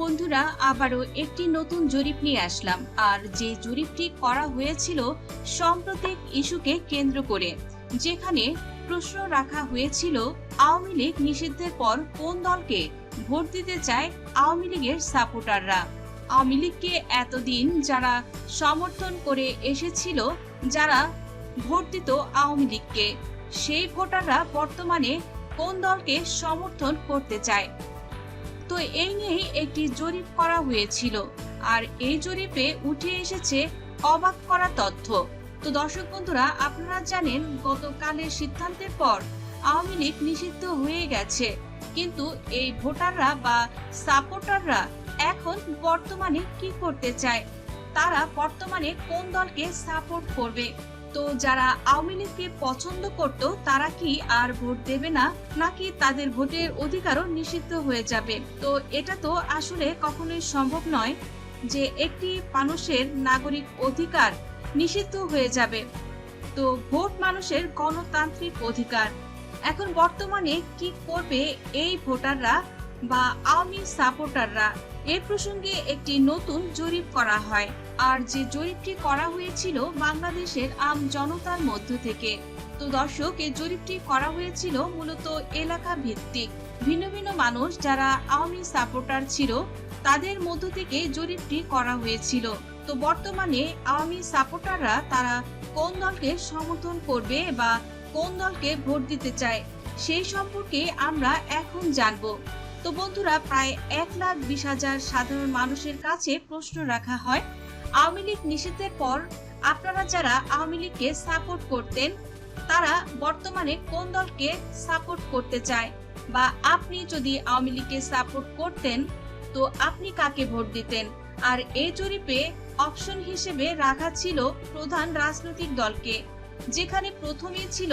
বন্ধুরা, আবারও একটি নতুন জরিপ নিয়ে আসলাম। আর যে জরিপটি করা হয়েছিল সাম্প্রতিক ইস্যুকে কেন্দ্র করে, যেখানে প্রশ্ন রাখা হয়েছিল, আওয়ামী লীগ নিষিদ্ধের পর কোন দলকে ভোট দিতে চায় আওয়ামী লীগের সাপোর্টাররা? আওয়ামী লীগকে এতদিন যারা সমর্থন করে এসেছিল, যারা ভোট দিত আওয়ামী লীগকে, সেই ভোটাররা বর্তমানে কোন দলকে সমর্থন করতে চায়? তো এই নিয়েই একটি জরিপ করা হয়েছিল। আর এই জরিপে উঠে এসেছে অবাক করা তথ্য। তো দর্শক বন্ধুরা, আপনারা জানেন, গতকালের সিদ্ধান্তের পর আওয়ামী লীগ নিষিদ্ধ হয়ে গেছে। কিন্তু এই ভোটাররা বা সাপোর্টাররা এখন বর্তমানে কি করতে চায়? তারা বর্তমানে কোন দলকে সাপোর্ট করবে? তো যারা আওয়ামী লীগকে পছন্দ করত, তারা কি আর ভোট দেবে না? নাকি তাদের ভোটের অধিকারও নিষিদ্ধ হয়ে যাবে? তো এটা তো আসলে কখনোই সম্ভব নয় যে একটি মানুষের নাগরিক অধিকার নিষিদ্ধ হয়ে যাবে। তো ভোট মানুষের গণতান্ত্রিক অধিকার। এখন বর্তমানে কি করবে এই ভোটাররা বা আওয়ামী সাপোর্টাররা? এ প্রসঙ্গে একটি নতুন জরিপ করা হয়। আর যে জরিপটি করা হয়েছিল বাংলাদেশের আম জনতার মধ্য থেকে। তো দর্শক, এই জরিপটি করা হয়েছিল মূলত এলাকা ভিত্তিক ভিন্ন ভিন্ন মানুষ যারা আওয়ামী সাপোর্টার ছিল, তাদের মধ্য থেকে জরিপটি করা হয়েছিল। তো বর্তমানে আওয়ামী সাপোর্টাররা তারা কোন দলকে সমর্থন করবে বা কোন দলকে ভোট দিতে চায়, সেই সম্পর্কে আমরা এখন জানব। তো বন্ধুরা প্রায় এক লাখ বিশ হাজার সাধারণ মানুষের কাছে প্রশ্ন রাখা হয়, আওয়ামী লীগ নিষিদ্ধের পর আপনারা যারা আওয়ামী লীগকে সাপোর্ট করতেন, তারা বর্তমানে কোন দলকে সাপোর্ট করতে চায়? বা আপনি যদি আওয়ামী লীগকে সাপোর্ট করতেন, তো আপনি কাকে ভোট দিতেন? আর এই জরিপে অপশন হিসেবে রাখা ছিল প্রধান রাজনৈতিক দলকে, যেখানে প্রথমেই ছিল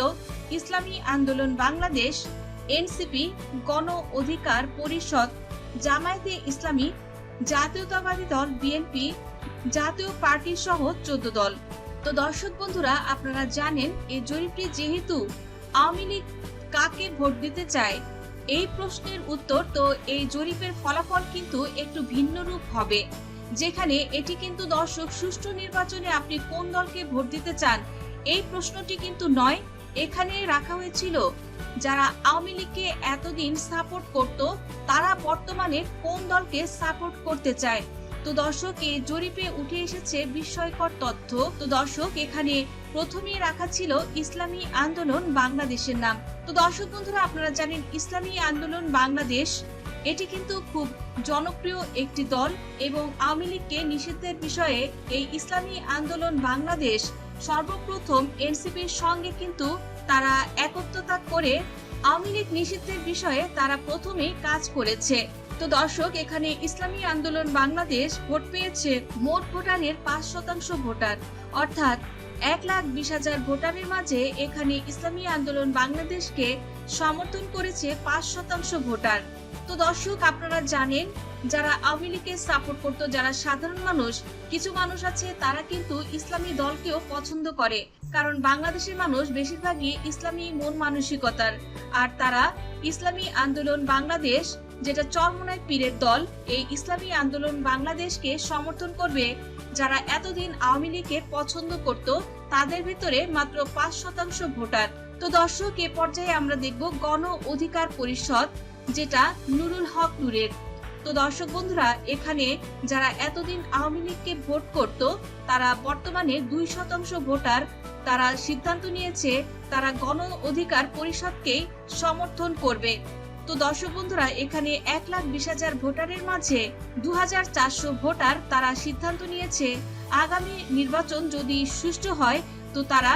ইসলামী আন্দোলন বাংলাদেশ এনসিপি গণ অধিকার পরিষদ জামায়াতে ইসলামী জাতীয়তাবাদী দল বিএনপি জাতীয় পার্টি সহ চোদ্দ দল। তো দর্শক বন্ধুরা, আপনারা জানেন, এই জরিপটি যেহেতু আওয়ামী লীগ কাকে ভোট দিতে চায়, এই প্রশ্নের উত্তর তো এই জরিপের ফলাফল কিন্তু একটু ভিন্ন রূপ হবে। যেখানে এটি কিন্তু দর্শক, সুষ্ঠু নির্বাচনে আপনি কোন দলকে ভোট দিতে চান, এই প্রশ্নটি কিন্তু নয় এখানে রাখা হয়েছিল, যারা আওয়ামী লীগকে এতদিন সাপোর্ট করত, তারা বর্তমানে কোন দলকে সাপোর্ট করতে চায়? তো দর্শক এই জরিপে উঠে এসেছে বিস্ময়কর তথ্য। তো দর্শক, এখানে প্রথমেই রাখা ছিল ইসলামী আন্দোলন বাংলাদেশের নাম। তো দর্শক বন্ধুরা, আপনারা জানেন ইসলামী আন্দোলন বাংলাদেশ, এটি কিন্তু খুব জনপ্রিয় একটি দল এবং আওয়ামী লীগকে নিষিদ্ধের বিষয়ে এই ইসলামী আন্দোলন বাংলাদেশ সর্বপ্রথম এনসিপির সঙ্গে কিন্তু তারা একত্রতা করে আওয়ামী লীগ নিষিদ্ধের বিষয়ে তারা প্রথমেই কাজ করেছে। তো দর্শক, এখানে ইসলামী আন্দোলন বাংলাদেশ ভোট পেয়েছে মোট ভোটারের পাঁচ শতাংশ ভোটার। অর্থাৎ এক লাখ বিশ হাজার ভোটারের মাঝে এখানে ইসলামী আন্দোলন বাংলাদেশকে সমর্থন করেছে পাঁচ শতাংশ ভোটার। তো দর্শক, আপনারা জানেন যারা আওয়ামী লীগকে সাপোর্ট করতো, যারা সাধারণ মানুষ, কিছু মানুষ আছে, তারা কিন্তু ইসলামী দলকেও পছন্দ করে। কারণ বাংলাদেশের মানুষ বেশিরভাগই ইসলামী মন মানসিকতার। আর তারা ইসলামী আন্দোলন বাংলাদেশ, যেটা চরমনায় পীরের দল, এই ইসলামী আন্দোলন বাংলাদেশকে সমর্থন করবে। যারা এতদিন আওয়ামী লীগকে পছন্দ করত, তাদের ভিতরে মাত্র পাঁচ শতাংশ ভোটার। তো দর্শক, এ পর্যায়ে আমরা দেখব গণ অধিকার পরিষদ, যেটা নুরুল হক নূরের। তো দর্শক বন্ধুরা, এখানে যারা এতদিন আওয়ামী লীগকে ভোট করত, তারা বর্তমানে দুই শতাংশ ভোটার তারা সিদ্ধান্ত নিয়েছে তারা গণ অধিকার পরিষদকেই সমর্থন করবে। তো দর্শক বন্ধুরা, এখানে এক লাখ বিশ হাজার ভোটারের মাঝে দু হাজার চারশো ভোটার তারা সিদ্ধান্ত নিয়েছে, আগামী নির্বাচন যদি সুষ্ঠু হয়, তো তারা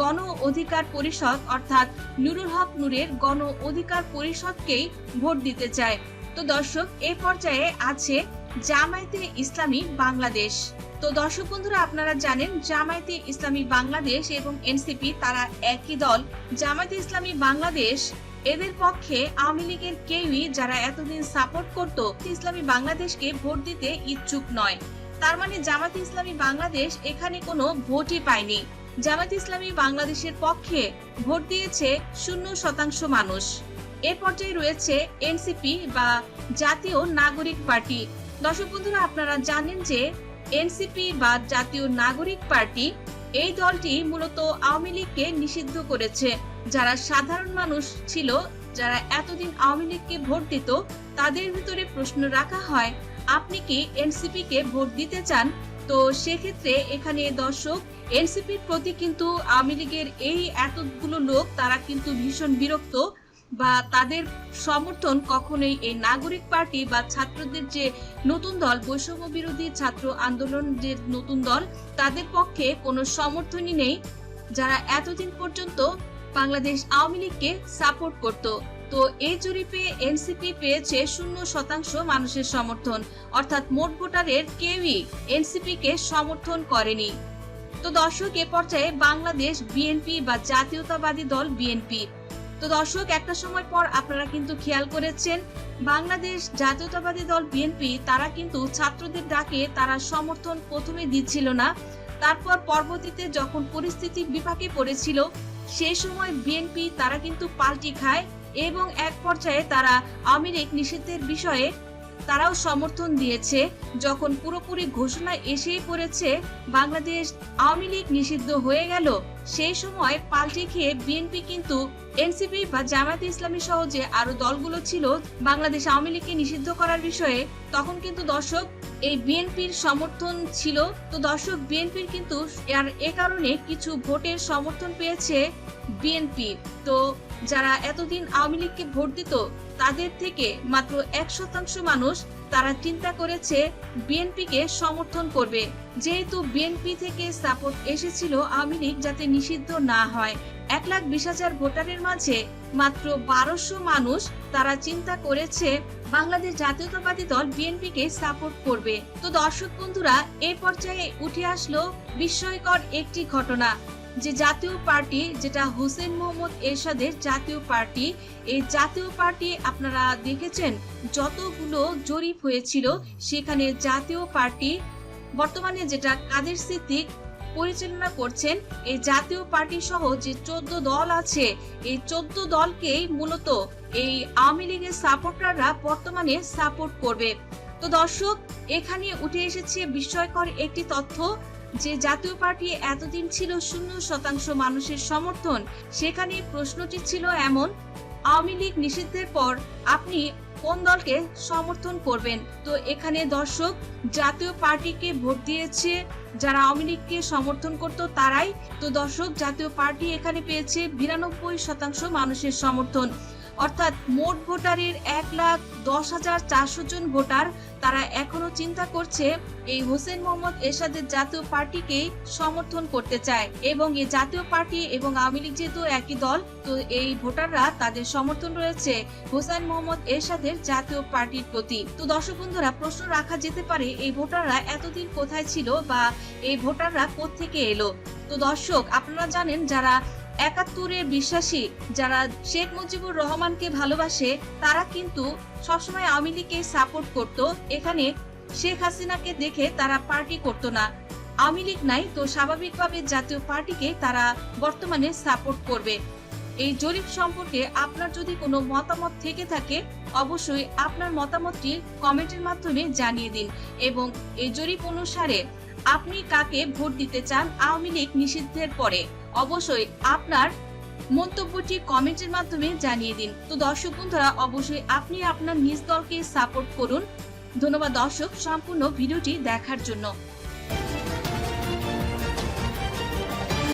গণ অধিকার পরিষদ অর্থাৎ নুরুল হক নুরের গণ অধিকার পরিষদকেই ভোট দিতে চায়। তো দর্শক, এ পর্যায়ে আছে জামায়াতে ইসলামী বাংলাদেশ। তো দর্শক বন্ধুরা, আপনারা জানেন জামায়াতে ইসলামী বাংলাদেশ এবং এনসিপি তারা একই দল। জামায়াতে ইসলামী বাংলাদেশ এদের পক্ষে আওয়ামী লীগের কেউই যারা এতদিন সাপোর্ট করত, ইসলামী বাংলাদেশকে ভোট দিতে ইচ্ছুক নয়। তার মানে জামাত ইসলামী বাংলাদেশ এখানে কোনো ভোটই পায়নি। জামাত ইসলামী বাংলাদেশের পক্ষে ভোট দিয়েছে শূন্য শতাংশ মানুষ। এ পর্যায়ে রয়েছে এনসিপি বা জাতীয় নাগরিক পার্টি। দর্শক বন্ধুরা, আপনারা জানেন যে এনসিপি বা জাতীয় নাগরিক পার্টি এই দলটি মূলত আওয়ামী লীগকে নিষিদ্ধ করেছে। যারা সাধারণ মানুষ ছিল, যারা এতদিন আওয়ামী লীগকে ভোট দিত, তাদের ভিতরে প্রশ্ন রাখা হয়, আপনি কি এনসিপি কে ভোট দিতে চান? তো সেক্ষেত্রে এখানে দর্শক, এনসিপির প্রতি কিন্তু আওয়ামী লীগের এই এতগুলো লোক, তারা কিন্তু ভীষণ বিরক্ত। বা তাদের সমর্থন কখনোই এই নাগরিক পার্টি বা ছাত্রদের যে নতুন দল, বৈষম্য বিরোধী ছাত্র আন্দোলন যে নতুন দল, তাদের পক্ষে কোনো সমর্থনই নেই। যারা এতদিন পর্যন্ত বাংলাদেশ আওয়ামী লীগকে সাপোর্ট করত। তো এই জরিপে এনসিপি পেয়েছে শূন্য শতাংশ মানুষের সমর্থন। অর্থাৎ মোট ভোটারের কেউই এনসিপি কে সমর্থন করেনি। তো দর্শক, এ পর্যায়ে বাংলাদেশ বিএনপি বা জাতীয়তাবাদী দল বিএনপি তো দর্শক, একটা সময় পর আপনারা কিন্তু খেয়াল করেছেন, বাংলাদেশ জাতীয়তাবাদী দল বিএনপি, তারা কিন্তু ছাত্রদের ডাকে তারা সমর্থন প্রথমে দিচ্ছিল না। তারপর পরবর্তীতে যখন পরিস্থিতি বিপাকে পড়েছিল, সেই সময় বিএনপি তারা কিন্তু পাল্টি খায় এবং এক পর্যায়ে তারা আওয়ামী লীগ নিষিদ্ধের বিষয়ে তারাও সমর্থন দিয়েছে। যখন পুরোপুরি ঘোষণা এসেই পড়েছে, বাংলাদেশ আওয়ামী লীগ নিষিদ্ধ হয়ে গেল, সেই সময় পাল্টে খেয়ে বিএনপি কিন্তু এনসিপি বা জামায়াতে ইসলামী সহ যে আরও দলগুলো ছিল বাংলাদেশ আওয়ামী লীগকে নিষিদ্ধ করার বিষয়ে, তখন কিন্তু দর্শক এই বিএনপির সমর্থন ছিল। তো দর্শক, বিএনপির কিন্তু আর এ কারণে কিছু ভোটের সমর্থন পেয়েছে বিএনপি। তো যারা এতদিন আওয়ামী লীগকে ভোট দিত, তাদের থেকে মাত্র এক শতাংশ মানুষ তারা চিন্তা করেছে বিএনপিকে সমর্থন করবে। যেহেতু বিএনপি থেকে সাপোর্ট এসেছিল আওয়ামী লীগ যাতে নিষিদ্ধ না হয়। এক লাখ বিশ হাজার ভোটারের মাঝে মাত্র বারোশো মানুষ তারা চিন্তা করেছে বাংলাদেশ জাতীয়তাবাদী দল বিএনপিকে সাপোর্ট করবে। তো দর্শক বন্ধুরা এই পর্যায়ে উঠে আসলো বিস্ময়কর একটি ঘটনা, যে জাতীয় পার্টি, যেটা হোসেন মোহাম্মদ এরশাদের জাতীয় পার্টি, এই জাতীয় পার্টি আপনারা দেখেছেন, যতগুলো জরিপ হয়েছিল, সেখানে জাতীয় পার্টি, বর্তমানে যেটা কাদের সিদ্দিক পরিচালনা করছেন, এই জাতীয় পার্টি সহ যে চোদ্দ দল আছে, এই চোদ্দ দলকেই মূলত এই আওয়ামী লীগের সাপোর্টাররা বর্তমানে সাপোর্ট করবে। তো দর্শক, এখানে উঠে এসেছে বিস্ময়কর একটি তথ্য যে জাতীয় পার্টি এতদিন ছিল শূন্য শতাংশ মানুষের সমর্থন। সেখানে প্রশ্নটি ছিল এমন, আওয়ামী লীগ নিষিদ্ধের পর আপনি কোন দলকে সমর্থন করবেন? তো এখানে দর্শক, জাতীয় পার্টিকে ভোট দিয়েছে, যারা আওয়ামী লীগকে সমর্থন করত তারাই। তো দর্শক, জাতীয় পার্টি এখানে পেয়েছে বিরানব্বই শতাংশ মানুষের সমর্থন। অর্থাৎ মোট ভোটারের এক লাখ দশ হাজার চারশো জন ভোটার তারা এখনও চিন্তা করছে এই হোসেন মোহাম্মদ এরশাদের জাতীয় পার্টিকেই সমর্থন করতে চায়। এবং এই জাতীয় পার্টি এবং আওয়ামী লীগ যেহেতু একই দল, তো এই ভোটাররা তাদের সমর্থন রয়েছে হোসেন মোহাম্মদ এরশাদের জাতীয় পার্টির প্রতি। তো দর্শক বন্ধুরা, প্রশ্ন রাখা যেতে পারে, এই ভোটাররা এতদিন কোথায় ছিল বা এই ভোটাররা কোত্থেকে এলো? তো দর্শক, আপনারা জানেন যারা একাত্তরের বিশ্বাসী যারা শেখ মুজিবুর রহমানকে ভালোবাসে, তারা কিন্তু সবসময় আওয়ামী লীগকে সাপোর্ট করত। এখানে শেখ হাসিনাকে দেখে তারা পার্টি করত না। আওয়ামী লীগ নাই তো স্বাভাবিকভাবে জাতীয় পার্টিকে তারা বর্তমানে সাপোর্ট করবে। এই জরিপ সম্পর্কে আপনার যদি কোনো মতামত থেকে থাকে, অবশ্যই আপনার মতামতটি কমেন্টের মাধ্যমে জানিয়ে দিন এবং এই জরিপ অনুসারে আপনি কাকে ভোট দিতে চান আওয়ামী লীগ নিষিদ্ধের পরে? অবশ্যই আপনার মন্তব্যটি কমেন্টের মাধ্যমে জানিয়ে দিন। তো দর্শক বন্ধুরা, অবশ্যই আপনি আপনার নিজ দলকে সাপোর্ট করুন। ধন্যবাদ দর্শক, সম্পূর্ণ ভিডিওটি দেখার জন্য।